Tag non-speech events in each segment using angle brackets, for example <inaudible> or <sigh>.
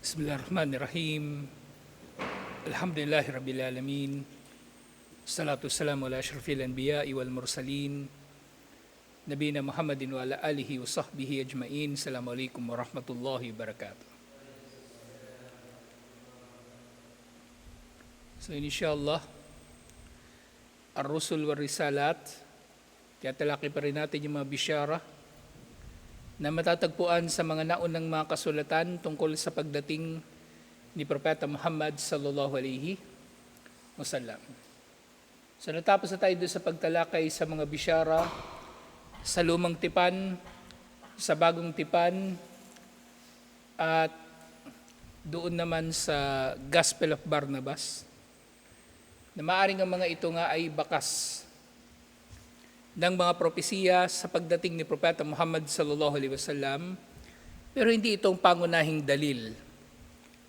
Bismillahirrahmanirrahim. Alhamdulillahi Rabbil Alamin. Salatu wassalamu ala ashrafil anbiya'i wal mursalin. Nabina Muhammadin wa ala alihi wa sahbihi ajma'in. Assalamualaikum warahmatullahi wabarakatuh. So inshallah, Ar-Rusul wa Risalat, kaya talaki pa rin natin yung mga bisyara na matatagpuan sa mga naunang mga kasulatan tungkol sa pagdating ni Propeta Muhammad sallallahu alaihi wasallam. So natapos na tayo doon sa pagtalakay sa mga bisyara, sa lumang tipan, sa bagong tipan, at doon naman sa Gospel of Barnabas, na maaring ang mga ito nga ay bakas ng mga propesiya sa pagdating ni Propeta Muhammad sallallahu alaihi wasallam pero hindi itong pangunahing dalil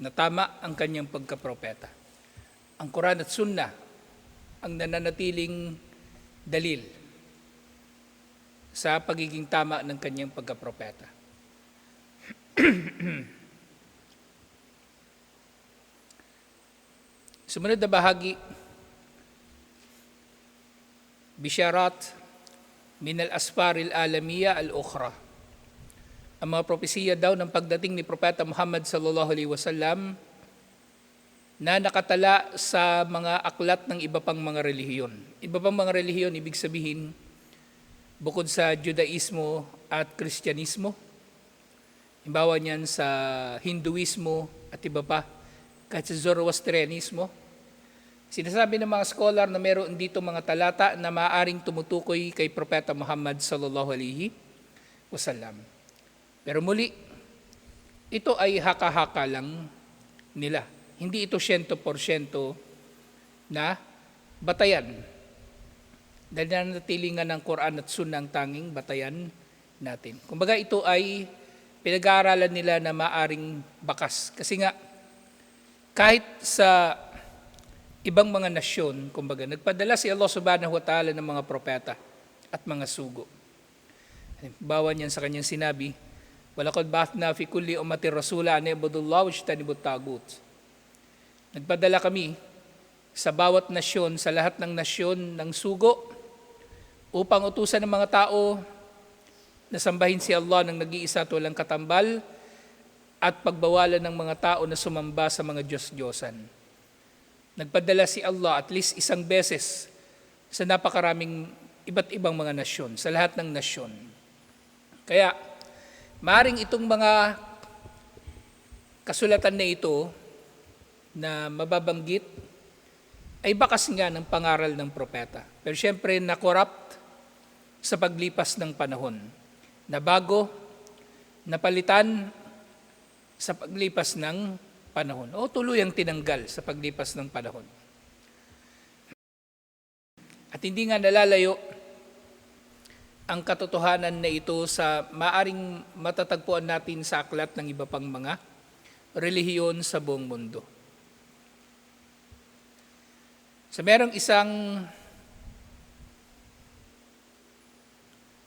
na tama ang kanyang pagkapropeta. Ang Quran at Sunnah ang nananatiling dalil sa pagiging tama ng kanyang pagkapropeta. <clears throat> Sumunod na bahagi, Bisharat min al-asfar al-alamiya al-ukhra. Ang mga propesiya daw ng pagdating ni Propeta Muhammad sallallahu alaihi wasallam na nakatala sa mga aklat ng iba pang mga relihiyon. Iba pang mga relihiyon, ibig sabihin, bukod sa Judaismo at Kristyanismo, imbawa niyan sa Hinduismo at iba pa, kahit sa Zoroastrianismo, Sinasabi ng mga scholar na meron dito mga talata na maaring tumutukoy kay Propeta Muhammad sallallahu alaihi wasallam. Pero muli, ito ay haka-haka lang nila. Hindi ito 100% na batayan. Dahil nanatili nga ng Quran at Sunnah ang tanging batayan natin. Kumbaga ito ay pinag-aaralan nila na maaring bakas. Kasi nga, kahit sa ibang mga nasyon, kumbaga, nagpadala si Allah subhanahu wa ta'ala ng mga propeta at mga sugo. Bawa niyan sa kanyang sinabi, Walakad bathna fi kulli umati rasula an ibudullah wa tagut. Nagpadala kami sa bawat nasyon, sa lahat ng nasyon ng sugo, upang utusan ng mga tao na sambahin si Allah ng nag-iisa at walang katambal at pagbawalan ng mga tao na sumamba sa mga Diyos-Diyosan. Nagpadala si Allah at least isang beses sa napakaraming iba't ibang mga nasyon, sa lahat ng nasyon. Kaya, maring itong mga kasulatan na ito na mababanggit ay bakas nga ng pangaral ng propeta. Pero siyempre, na-corrupt sa paglipas ng panahon. Na bago, napalitan sa paglipas ng panahon o tuluyang tinanggal sa paglipas ng panahon. At hindi nga nalalayo ang katotohanan na ito sa maaring matatagpuan natin sa aklat ng iba pang mga relihiyon sa buong mundo. So merong isang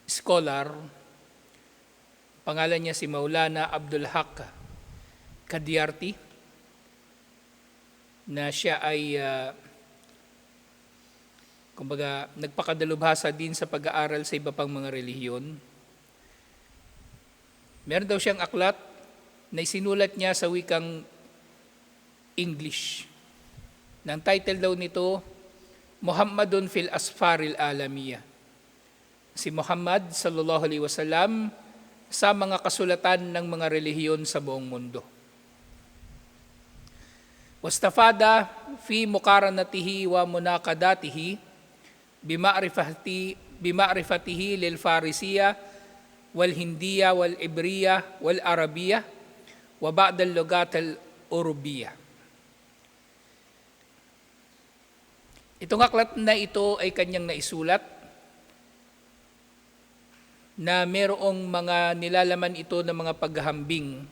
scholar, pangalan niya si Maulana Abdul Haq Kadiarti, na siya ay uh, kumbaga nagpakadalubhasa din sa pag-aaral sa iba pang mga relihiyon. Meron daw siyang aklat na isinulat niya sa wikang English. Nang title daw nito, Muhammadun fil Asfaril Alamiya. Si Muhammad sallallahu alaihi wasallam sa mga kasulatan ng mga relihiyon sa buong mundo. Farisiya wal Hindiya wal Ibriya wal Arabiya wa ba'd al lugat al Urubiyya. Itong aklat na ito ay kanyang naisulat na merong mga nilalaman ito ng mga paghahambing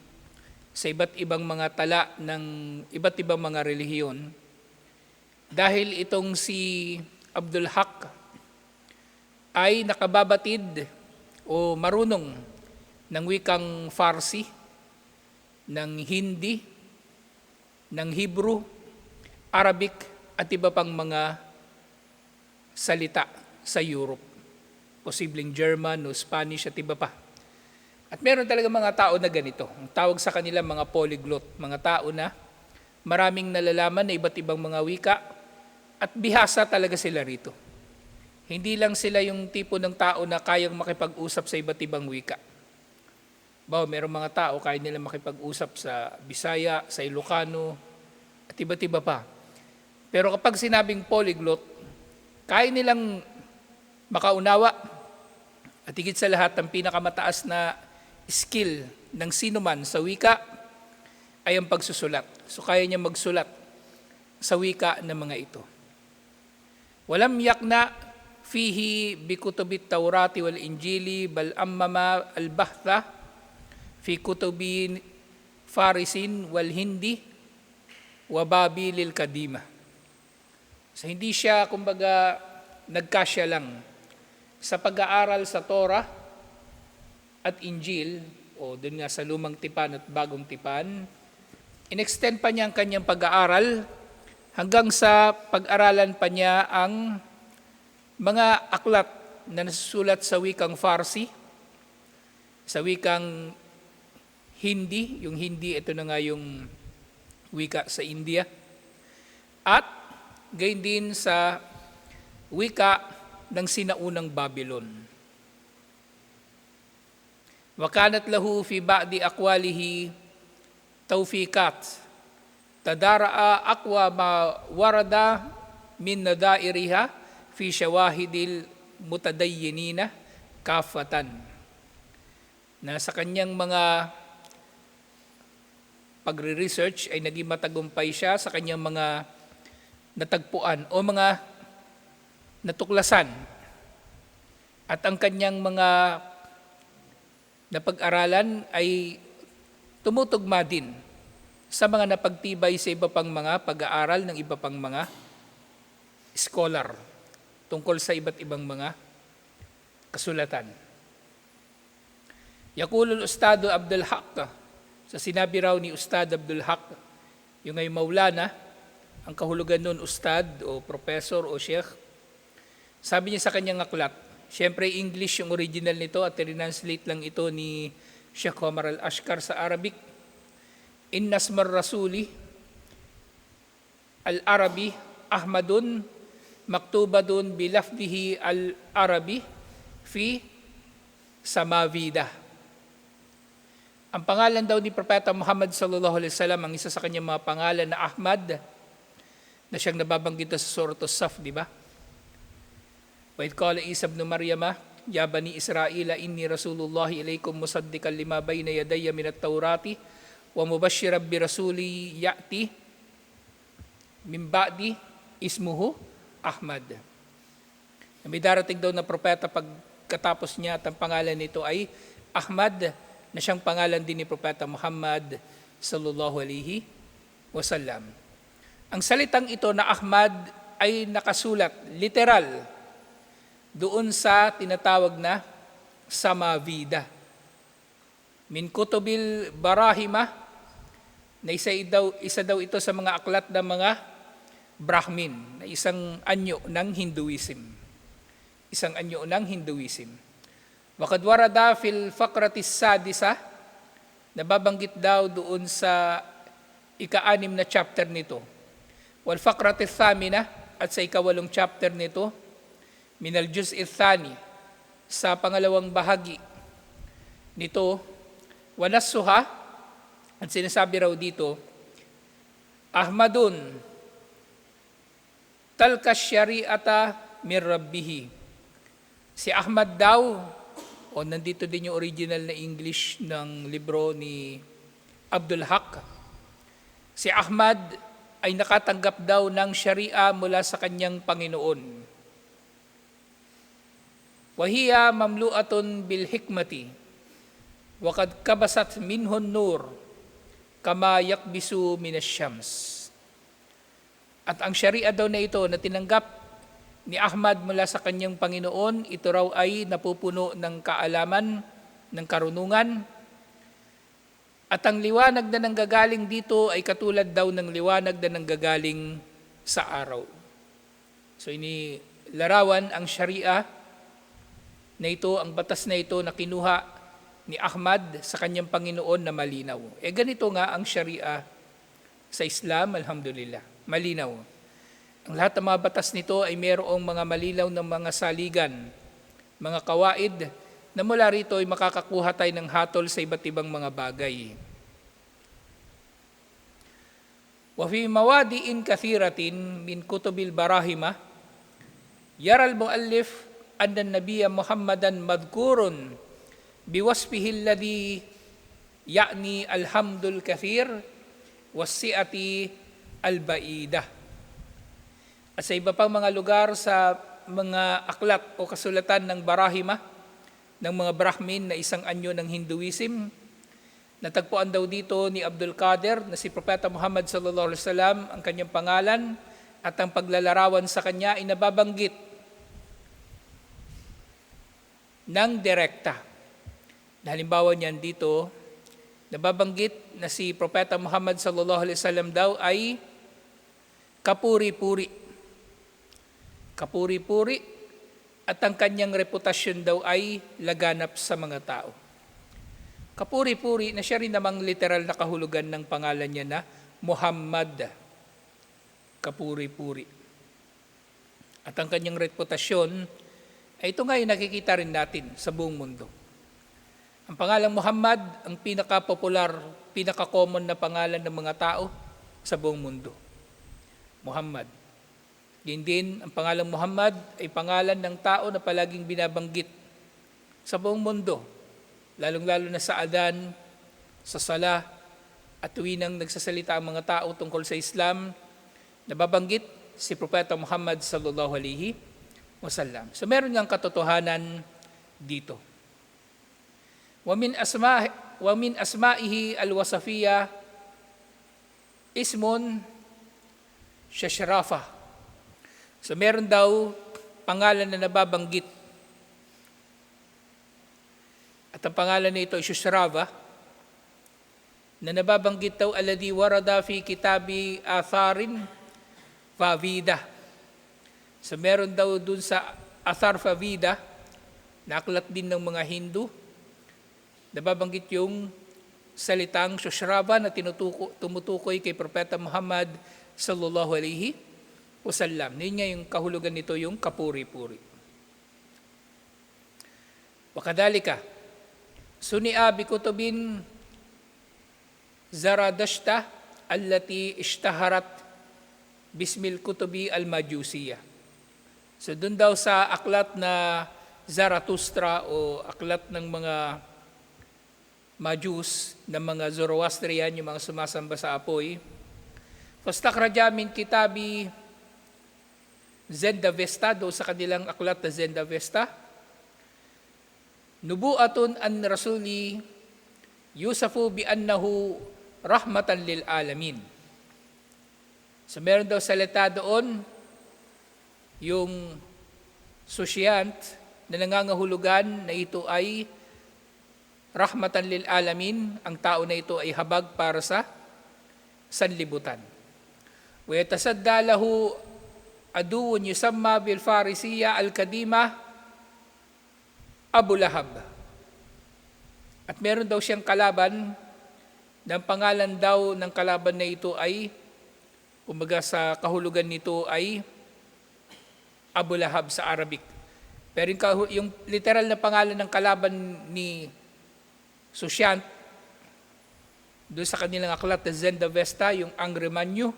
sa iba't ibang mga tala ng iba't ibang mga relihiyon. Dahil itong si Abdul Haq ay nakababatid o marunong ng wikang Farsi, ng Hindi, ng Hebrew, Arabic at iba pang mga salita sa Europe. Posibleng German o Spanish at iba pa. At meron talaga mga tao na ganito. Ang tawag sa kanila mga polyglot, mga tao na maraming nalalaman na iba't ibang mga wika at bihasa talaga sila rito. Hindi lang sila yung tipo ng tao na kayang makipag-usap sa iba't ibang wika. Ba, merong mga tao kaya nila makipag-usap sa Bisaya, sa Ilocano, at iba't iba pa. Pero kapag sinabing polyglot, kaya nilang makaunawa at higit sa lahat ang pinakamataas na skill ng sino man sa wika ay ang pagsusulat. So kaya niya magsulat sa wika ng mga ito. Walam yakna fihi bikutubit Taurati wal Injili bal ammama al-bahtha fi kutubi Farisin wal Hindi wa Babilil Kadima. So hindi siya kumbaga nagkasya lang sa pag-aaral sa Torah at Injil o dun nga sa lumang tipan at bagong tipan, inextend pa niya ang kanyang pag-aaral hanggang sa pag-aralan pa niya ang mga aklat na nasusulat sa wikang Farsi, sa wikang Hindi, yung Hindi ito na nga yung wika sa India, at gayon din sa wika ng sinaunang Babylon. Wakanat lahu fi ba'di aqwalihi tawfikat tadaraa aqwa ma warada min nadairiha fi syawahidil mutadayyinina kafatan na sa kanyang mga pagre-research ay naging matagumpay siya sa kanyang mga natagpuan o mga natuklasan. At ang kanyang mga napag-aralan ay tumutugma din sa mga napagtibay sa iba pang mga pag-aaral ng iba pang mga scholar tungkol sa iba't ibang mga kasulatan. Yakulul Ustado Abdul Haq, sa sinabi raw ni Ustad Abdul Haq, yung ay Maulana, ang kahulugan nun Ustad o Professor o Sheikh, sabi niya sa kanyang aklat, Siyempre, English yung original nito at rinanslate lang ito ni Sheikh Omar al-Ashkar sa Arabic. Innasmar Rasuli al-Arabi Ahmadun maktubadun bilafdihi al-Arabi fi Samavida. Ang pangalan daw ni Propeta Muhammad sallallahu alaihi wasallam ang isa sa kanyang mga pangalan na Ahmad na siyang nababanggit sa Surah As-Saf, di ba? وإذ قال عيسى ابن مريم يا بني إسرائيل إني رسول الله إليكم مصدقا لما بين يدي من التوراة ومبشرا برسول يأتي من بعدي اسمه أحمد May darating daw na propeta pagkatapos niya at ang pangalan nito ay Ahmad na siyang pangalan din ni Propeta Muhammad sallallahu alaihi wasallam. Ang salitang ito na Ahmad ay nakasulat, literal, doon sa tinatawag na Samavida. Min kutubil barahima, na isa daw, isa daw ito sa mga aklat ng mga Brahmin, na isang anyo ng Hinduism. Isang anyo ng Hinduism. Wakad warada fil fakratis sadisa, nababanggit daw doon sa ika-anim na chapter nito. Wal fakratis thamina, at sa ikawalong chapter nito, minal juz ithani sa pangalawang bahagi nito wanasuha at sinasabi raw dito Ahmadun talka syari'ata min rabbihi. Si Ahmad daw o nandito din yung original na English ng libro ni Abdul Haq. Si Ahmad ay nakatanggap daw ng sharia mula sa kanyang Panginoon Wahiya mamluatun bil hikmati. Wakad kabasat minhun nur kama yakbisu minas syams. At ang syariah daw na ito na tinanggap ni Ahmad mula sa kanyang Panginoon, ito raw ay napupuno ng kaalaman, ng karunungan, At ang liwanag na nanggagaling dito ay katulad daw ng liwanag na nanggagaling sa araw. So ini larawan ang Sharia na ito, ang batas na ito na kinuha ni Ahmad sa kanyang Panginoon na malinaw. E ganito nga ang Sharia sa Islam, alhamdulillah, malinaw. Ang lahat ng mga batas nito ay mayroong mga malilaw ng mga saligan, mga kawaid, na mula rito ay makakakuha tayo ng hatol sa iba't ibang mga bagay. Wa fi mawadi'in kathiratin min kutubil barahima, yaral muallif أن النبي محمدا مذكور بوصفه الذي يعني الحمد الكثير والسئة البعيدة. At sa iba pang mga lugar sa mga aklat o kasulatan ng Barahima, ng mga Brahmin na isang anyo ng Hinduism, Natagpuan daw dito ni Abdul Qadir na si Propeta Muhammad sallallahu alaihi wasallam ang kanyang pangalan at ang paglalarawan sa kanya ay nababanggit ng direkta. Halimbawa niyan dito, nababanggit na si Propeta Muhammad sallallahu alaihi wasallam daw ay kapuri-puri. Kapuri-puri at ang kanyang reputasyon daw ay laganap sa mga tao. Kapuri-puri na siya rin namang literal na kahulugan ng pangalan niya na Muhammad. Kapuri-puri. At ang kanyang reputasyon, ito nga yung nakikita rin natin sa buong mundo. Ang pangalang Muhammad, ang pinaka-popular, pinaka-common na pangalan ng mga tao sa buong mundo. Muhammad. Din din, ang pangalang Muhammad ay pangalan ng tao na palaging binabanggit sa buong mundo lalong-lalo na sa adan, sa sala, at tuwinang nagsasalita ang mga tao tungkol sa Islam, nababanggit si Propeta Muhammad sallallahu alaihi wasallam. So meron ngang katotohanan dito. Wa min asma wa min asma'ihi alwasafiyya ismun shashrafa. So meron daw pangalan na nababanggit at ang pangalan nito ay Shushrava, na nababanggit daw aladi warada fi kitabi atharin favida. So meron daw dun sa Atharvaveda, naklat din ng mga Hindu, nababanggit yung salitang Shushrava na tinutuko, tumutukoy kay Propeta Muhammad sallallahu alaihi wasallam. Yun nga yung kahulugan nito, yung kapuri-puri. Wakadalika, Suni Abi Kutubin Zaradashta allati ishtaharat bismil kutubi al-majusiyah So dun daw sa aklat na Zarathustra o aklat ng mga Majus, ng mga Zoroastrian, yung mga sumasamba sa apoy. Fastakraja min kitabi Zenda Vesta, do sa kanilang aklat na Zenda Vesta, nubuatun an rasuli yusafu bi annahu rahmatan lil alamin. So meron daw salita doon yung susyant na nangangahulugan na ito ay rahmatan lil alamin, ang tao na ito ay habag para sa sanlibutan. Wa yatasadda lahu aduun yusamma bil farisiya al-kadima Abu Lahab. At meron daw siyang kalaban, ng pangalan daw ng kalaban na ito ay, kumbaga sa kahulugan nito ay Abu Lahab sa Arabic. Pero yung, yung literal na pangalan ng kalaban ni Susyant, doon sa kanilang aklat na Zenda Vesta, yung Angremanyo.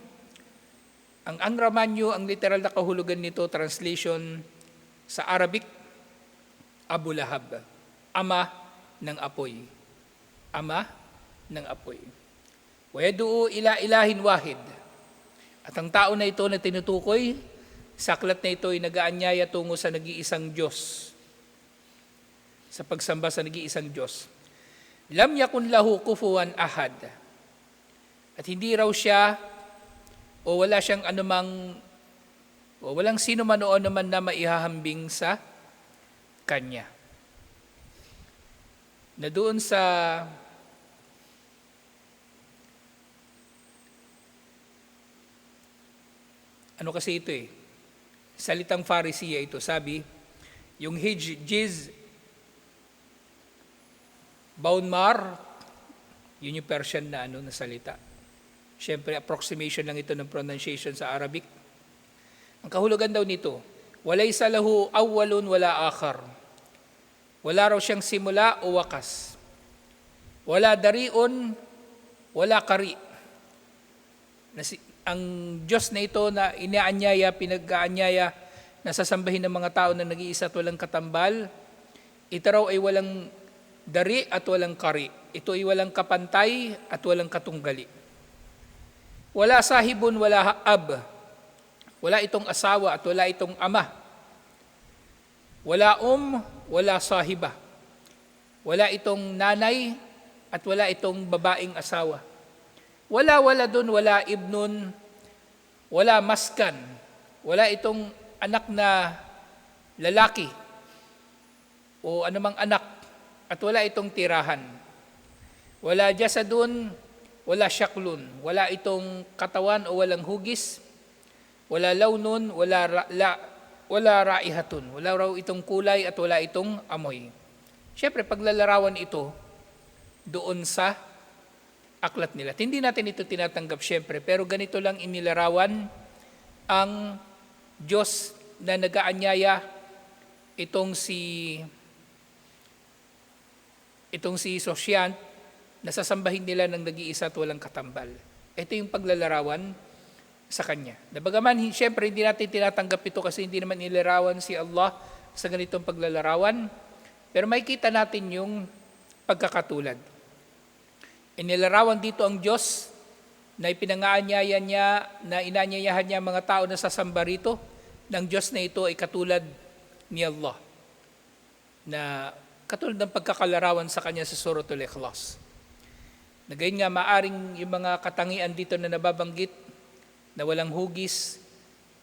Ang Angremanyo, ang literal na kahulugan nito, translation sa Arabic, Abu Lahab, ama ng apoy. Ama ng apoy. Wayadu'u ila ilahin wahid. At ang tao na ito na tinutukoy, sa aklat na ito ay nagaanyaya tungo sa nag-iisang Diyos. Sa pagsamba sa nag-iisang Diyos. Lam yakun lahu kufuan ahad. At hindi raw siya o wala siyang anumang o walang sino man o anuman na maihahambing sa kanya. Na doon sa ano kasi ito eh, Salitang Pharisee ito. Sabi, yung hij, jiz, baunmar, yun yung Persian na, ano, na salita. Siyempre, approximation lang ito ng pronunciation sa Arabic. Ang kahulugan daw nito, walay sa lahu awwalun wala akhar. Wala raw siyang simula o wakas. Wala darion, wala kari. Na si, ang Diyos na ito na inaanyaya, pinag-aanyaya, nasasambahin ng mga tao na nag-iisa at walang katambal, ito raw ay walang dari at walang kari. Ito ay walang kapantay at walang katunggali. Wala sahibon, wala ab. Wala itong asawa at wala itong ama. Wala um, wala sahiba. Wala itong nanay at wala itong babaeng asawa. Wala wala dun, wala ibnun, wala maskan. Wala itong anak na lalaki o anumang anak at wala itong tirahan. Wala jasadun, wala syaklun, wala itong katawan o walang hugis, wala launun, wala ra, la, wala raihatun, wala raw itong kulay at wala itong amoy. Siyempre, paglalarawan ito doon sa aklat nila. At Hindi natin ito tinatanggap siyempre, pero ganito lang inilarawan ang Diyos na nagaanyaya itong si itong si Sosyant nasasambahin nila ng nag-iisa at walang katambal. Ito yung paglalarawan sa Kanya. Nabagaman, siyempre hindi natin tinatanggap ito kasi hindi naman nilarawan si Allah sa ganitong paglalarawan. Pero makikita natin yung pagkakatulad. Inilarawan dito ang Diyos na ipinangaanyaya niya, na inanyayahan niya mga tao na sasamba rito, ng Diyos na ito ay katulad ni Allah. Na katulad ng pagkakalarawan sa Kanya sa Suratul Ikhlas. Na gayon nga, maaring yung mga katangian dito na nababanggit na walang hugis,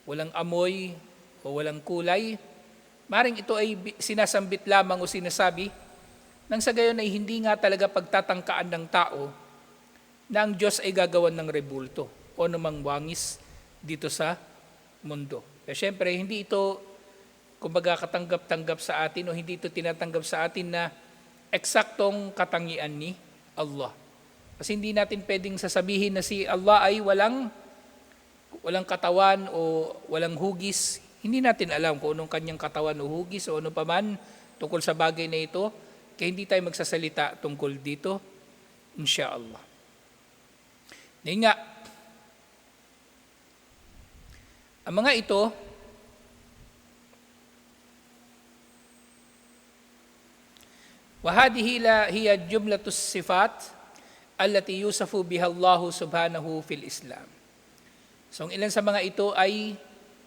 walang amoy, o walang kulay, maaring ito ay bi- sinasambit lamang o sinasabi nang sa gayon ay hindi nga talaga pagtatangkaan ng tao na ang Diyos ay gagawan ng rebulto o namang wangis dito sa mundo. Kaya syempre, hindi ito kumbaga katanggap-tanggap sa atin o hindi ito tinatanggap sa atin na eksaktong katangian ni Allah. Kasi hindi natin pwedeng sasabihin na si Allah ay walang walang katawan o walang hugis. Hindi natin alam kung anong kanyang katawan o hugis o ano paman tungkol sa bagay na ito. Kaya hindi tayo magsasalita tungkol dito, insyaAllah. Ngayon nga, ang mga ito, وهذه لا هي جملة الصفات التي يوصف بها الله سبحانه في الإسلام. So, ang ilan sa mga ito ay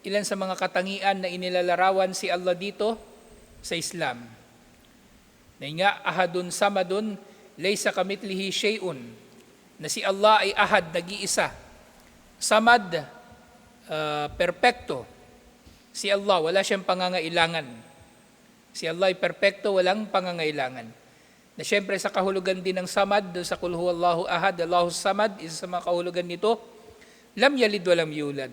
ilan sa mga katangian na inilalarawan si Allah dito sa Islam. Na nga, ahadun samadun, laysa kamitlihi shay'un. Na si Allah ay ahad, nag-iisa. Samad, uh, perpekto. Si Allah, wala siyang pangangailangan. Si Allah ay perpekto, walang pangangailangan. Na siyempre sa kahulugan din ng samad, sa kulhu Allahu ahad, Allahu samad, isa sa mga kahulugan nito, lam yalid walam yulad.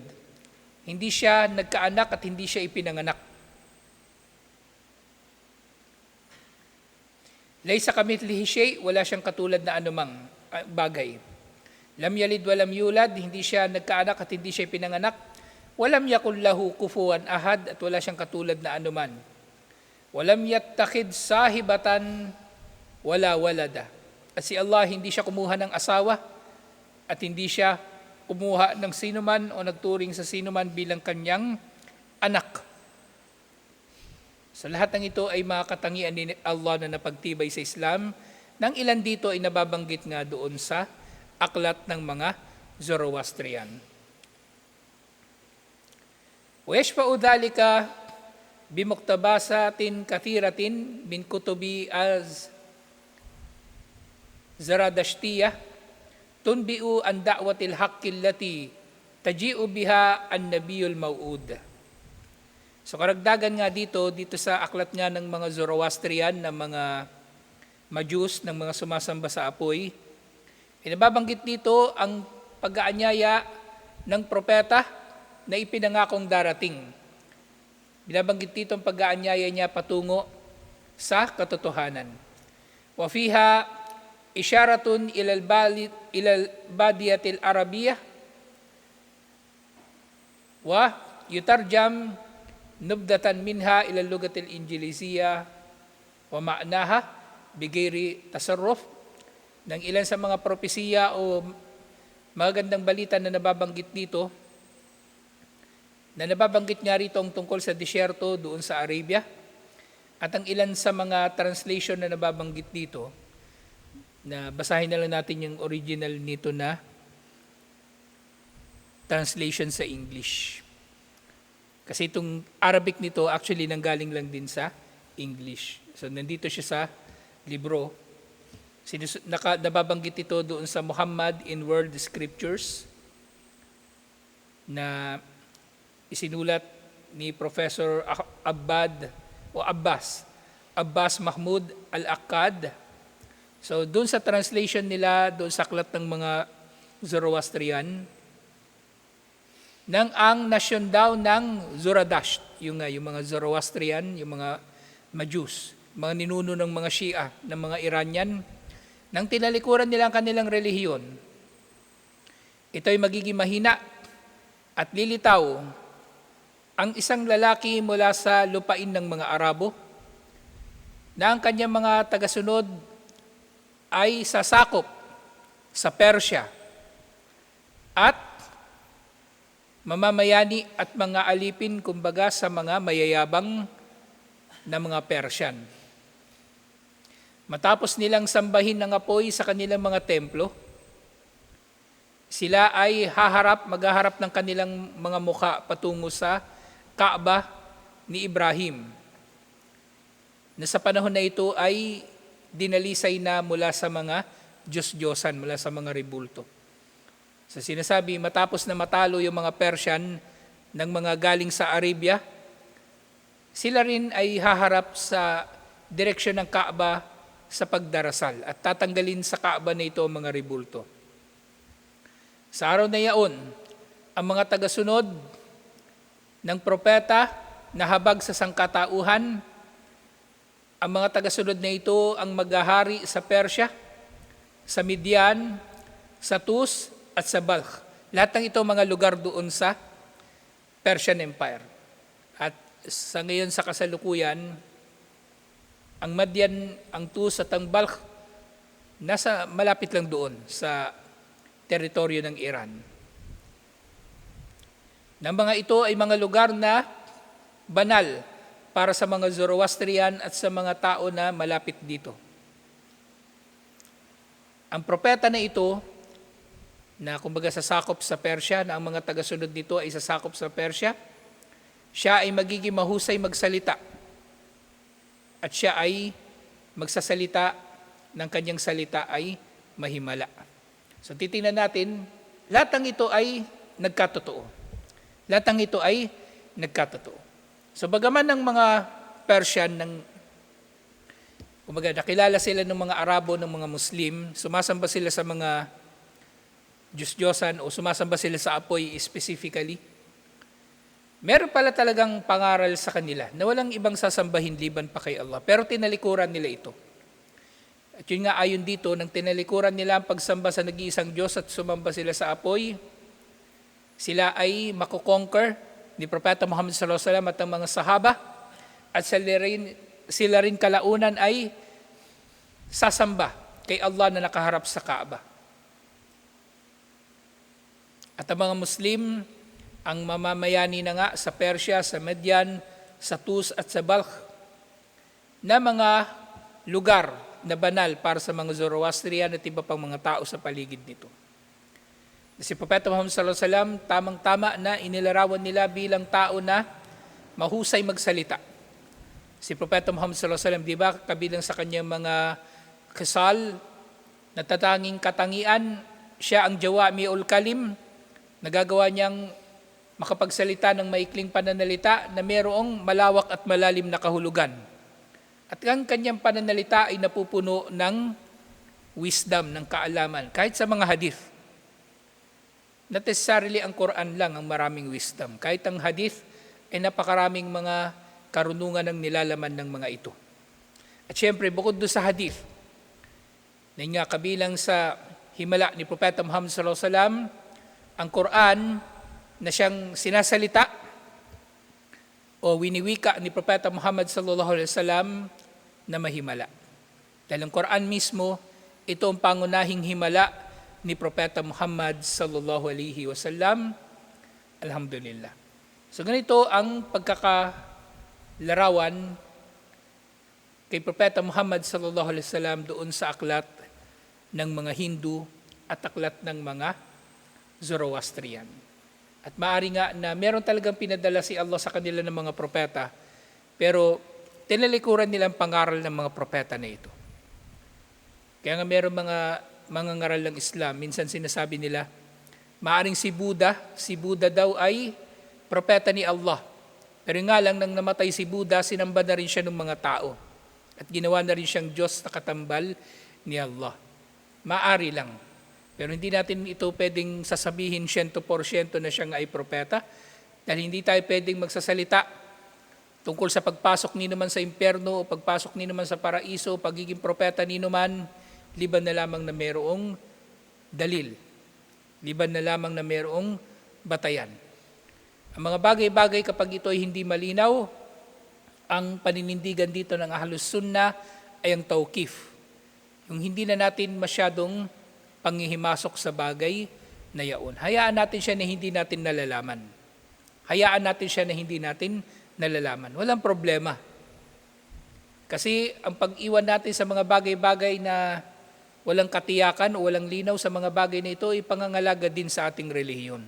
Hindi siya nagkaanak at hindi siya ipinanganak. Laysa kamitlihi shay, wala siyang katulad na anumang ah, bagay. Lam yalid walam yulad, hindi siya nagkaanak at hindi siya ipinanganak. Walam yakul lahu kufuwan ahad at wala siyang katulad na anuman. Walam yattakid sahibatan wala walada. At si Allah hindi siya kumuha ng asawa at hindi siya kumuha ng sinuman o nagturing sa sinuman bilang kanyang anak. Sa lahat ng ito ay makatangian ni Allah na napagtibay sa Islam, nang ilan dito ay nababanggit nga doon sa aklat ng mga Zoroastrian. Weshpa'u dhalika bimuktabasatin kathiratin bin kutubi az Zaradashtiya tunbi'u an da'watil haqqi allati taji'u biha an-nabiyul maw'ud. So karagdagan nga dito, dito sa aklat nga ng mga Zoroastrian, ng mga Majus, ng mga sumasamba sa apoy, inababanggit dito ang pag-aanyaya ng propeta na ipinangakong darating. Binabanggit dito ang pag-aanyaya niya patungo sa katotohanan. Wa fiha isyaratun ilal balid ilal badiyatil arabiyah wa yutarjam nubdatan minha ila lugatil injiliziyya wa ma'naha bigiri tasarruf ng ilan sa mga propesiya o magandang balita na nababanggit dito na nababanggit nga rito ang tungkol sa disyerto doon sa Arabia at ang ilan sa mga translation na nababanggit dito na basahin na lang natin yung original nito na translation sa English. Kasi itong Arabic nito actually nanggaling lang din sa English. So nandito siya sa libro. Sinus- naka, nababanggit ito doon sa Muhammad in World Scriptures na isinulat ni Professor Abbad o Abbas, Abbas Mahmud Al-Akkad. So doon sa translation nila, doon sa aklat ng mga Zoroastrian, nang ang nasyon daw ng Zoradasht, yung, nga, yung mga Zoroastrian, yung mga Majus, mga ninuno ng mga Shia, ng mga Iranian, nang tinalikuran nila ang kanilang relihiyon, ito ay magiging mahina at lilitaw ang isang lalaki mula sa lupain ng mga Arabo na ang kanyang mga tagasunod ay sasakop sa Persya at mamamayani at mga alipin kumbaga sa mga mayayabang na mga Persian. Matapos nilang sambahin ng apoy sa kanilang mga templo, sila ay haharap, maghaharap ng kanilang mga mukha patungo sa Kaaba ni Ibrahim. Na sa panahon na ito ay dinalisay na mula sa mga Diyos-Diyosan, mula sa mga ribulto. Sa sinasabi, matapos na matalo yung mga Persian ng mga galing sa Arabia, sila rin ay haharap sa direksyon ng Kaaba sa pagdarasal at tatanggalin sa Kaaba na ito ang mga ribulto. Sa araw na yaon, ang mga tagasunod ng propeta na habag sa sangkatauhan, ang mga tagasunod na ito ang maghahari sa Persya, sa Midian, sa Tus, at sa Balkh. Lahat ng ito mga lugar doon sa Persian Empire. At sa ngayon sa kasalukuyan, ang Madian, ang Tus at ang Balkh, nasa malapit lang doon sa teritoryo ng Iran. Ng mga ito ay mga lugar na banal para sa mga Zoroastrian at sa mga tao na malapit dito. Ang propeta na ito, na kumbaga sasakop sa Persya, na ang mga tagasunod nito ay sasakop sa Persya, siya ay magiging mahusay magsalita. At siya ay magsasalita ng kanyang salita ay mahimala. So titingnan natin, lahat ng ito ay nagkatotoo. Lahat ng ito ay nagkatotoo. So bagaman ng mga Persian, ng, kumbaga nakilala sila ng mga Arabo, ng mga Muslim, sumasamba sila sa mga Diyos-Diyosan o sumasamba sila sa apoy specifically, meron pala talagang pangaral sa kanila na walang ibang sasambahin liban pa kay Allah. Pero tinalikuran nila ito. At yun nga ayon dito, nang tinalikuran nila ang pagsamba sa nag-iisang Diyos at sumamba sila sa apoy, sila ay makukonquer ni Propeta Muhammad sallallahu alaihi wasallam at ang mga sahaba at sila rin, sila rin kalaunan ay sasamba kay Allah na nakaharap sa Kaaba. At ang mga Muslim, ang mamamayani na nga sa Persya, sa Median, sa Tus at sa Balkh, na mga lugar na banal para sa mga Zoroastrian at iba pang mga tao sa paligid nito. Si Propeta Muhammad sallallahu alaihi wasallam tamang-tama na inilarawan nila bilang tao na mahusay magsalita. Si Propeta Muhammad sallallahu alaihi wasallam, di ba, kabilang sa kanyang mga kasal, natatanging katangian, siya ang jawami ul kalim, nagagawa niyang makapagsalita ng maikling pananalita na mayroong malawak at malalim na kahulugan. At ang kanyang pananalita ay napupuno ng wisdom, ng kaalaman, kahit sa mga hadith not necessarily ang Quran lang ang maraming wisdom. Kahit ang hadith ay napakaraming mga karunungan ng nilalaman ng mga ito. At syempre, bukod doon sa hadith, na nga kabilang sa himala ni Propeta Muhammad sallallahu alaihi wasallam, ang Quran na siyang sinasalita o winiwika ni Propeta Muhammad sallallahu alaihi wasallam na mahimala. Dahil ang Quran mismo, ito ang pangunahing himala ni Propeta Muhammad sallallahu alaihi wasallam. Alhamdulillah. So ganito ang pagkakalarawan kay Propeta Muhammad sallallahu alaihi wasallam doon sa aklat ng mga Hindu at aklat ng mga Zoroastrian. At maari nga na meron talagang pinadala si Allah sa kanila ng mga propeta, pero tinalikuran nilang pangaral ng mga propeta na ito. Kaya nga meron mga mga ngaral ng Islam, minsan sinasabi nila, maaring si Buddha, si Buddha daw ay propeta ni Allah. Pero nga lang nang namatay si Buddha, sinamba na rin siya ng mga tao. At ginawa na rin siyang Diyos na katambal ni Allah. Maari lang. Pero hindi natin ito pwedeng sasabihin 100% na siya ay propeta. Dahil hindi tayo pwedeng magsasalita tungkol sa pagpasok ni naman sa impyerno o pagpasok ni naman sa paraiso, pagiging propeta ni naman, liban na lamang na mayroong dalil. Liban na lamang na mayroong batayan. Ang mga bagay-bagay kapag ito ay hindi malinaw, ang paninindigan dito ng Ahlus Sunnah ay ang tawkif. Yung hindi na natin masyadong panghihimasok sa bagay na yaon. Hayaan natin siya na hindi natin nalalaman. Hayaan natin siya na hindi natin nalalaman. Walang problema. Kasi ang pag-iwan natin sa mga bagay-bagay na walang katiyakan o walang linaw sa mga bagay na ito ay pangangalaga din sa ating relihiyon.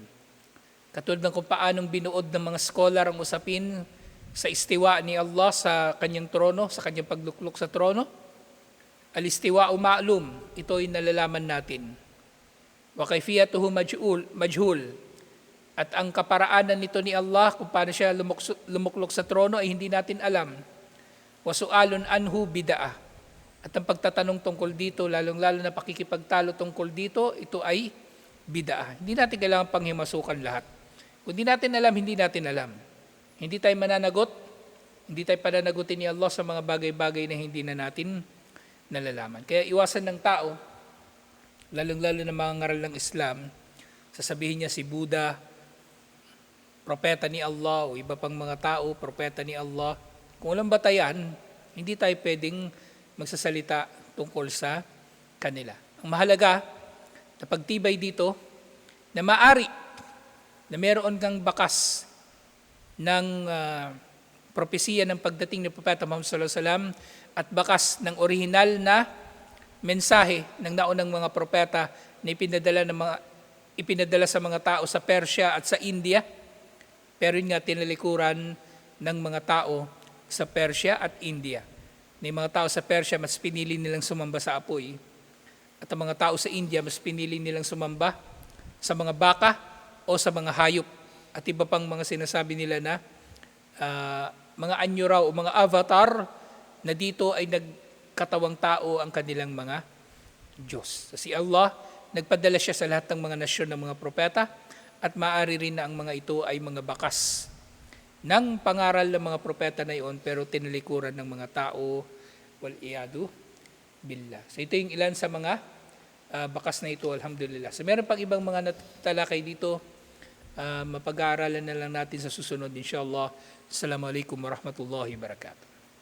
Katulad ng kung paanong binuod ng mga scholar ang usapin sa istiwa ni Allah sa kanyang trono, sa kanyang pagluklok sa trono. Alistiwa o ma'lum, ito ay nalalaman natin. Wa kayfiyatuhu majhul, majhul. At ang kaparaanan nito ni Allah kung paano siya lumuklok sa trono ay hindi natin alam. Wa su'alun anhu bida'ah. At ang pagtatanong tungkol dito, lalong-lalo na pakikipagtalo tungkol dito, ito ay bida'ah. Hindi natin kailangan panghimasukan lahat. Kung hindi natin alam, hindi natin alam. Hindi tayo mananagot, hindi tayo pananagutin ni Allah sa mga bagay-bagay na hindi na natin nalalaman. Kaya iwasan ng tao, lalong-lalo na mga ngaral ng Islam, sasabihin niya si Buddha, propeta ni Allah o iba pang mga tao, propeta ni Allah. Kung walang batayan, hindi tayo pwedeng magsasalita tungkol sa kanila. Ang mahalaga, na pagtibay dito, na maari na meron kang bakas ng uh, propesiya ng pagdating ni Propeta Muhammad sallallahu alaihi wasallam at bakas ng orihinal na mensahe ng naunang mga propeta na ipinadala ng mga ipinadala sa mga tao sa Persia at sa India. Pero yun nga tinalikuran ng mga tao sa Persia at India. Ni mga tao sa Persia mas pinili nilang sumamba sa apoy at ang mga tao sa India mas pinili nilang sumamba sa mga baka o sa mga hayop at iba pang mga sinasabi nila na uh, mga anyo raw o mga avatar na dito ay nagkatawang tao ang kanilang mga Diyos. So, si Allah, nagpadala siya sa lahat ng mga nasyon ng mga propeta at maaari rin na ang mga ito ay mga bakas ng pangaral ng mga propeta na iyon pero tinalikuran ng mga tao wal iyadu billah. So ito yung ilan sa mga uh, bakas na ito, alhamdulillah. So meron pang ibang mga natalakay dito, uh, mapag-aaralan na lang natin sa susunod, inshallah. Assalamualaikum warahmatullahi wabarakatuh.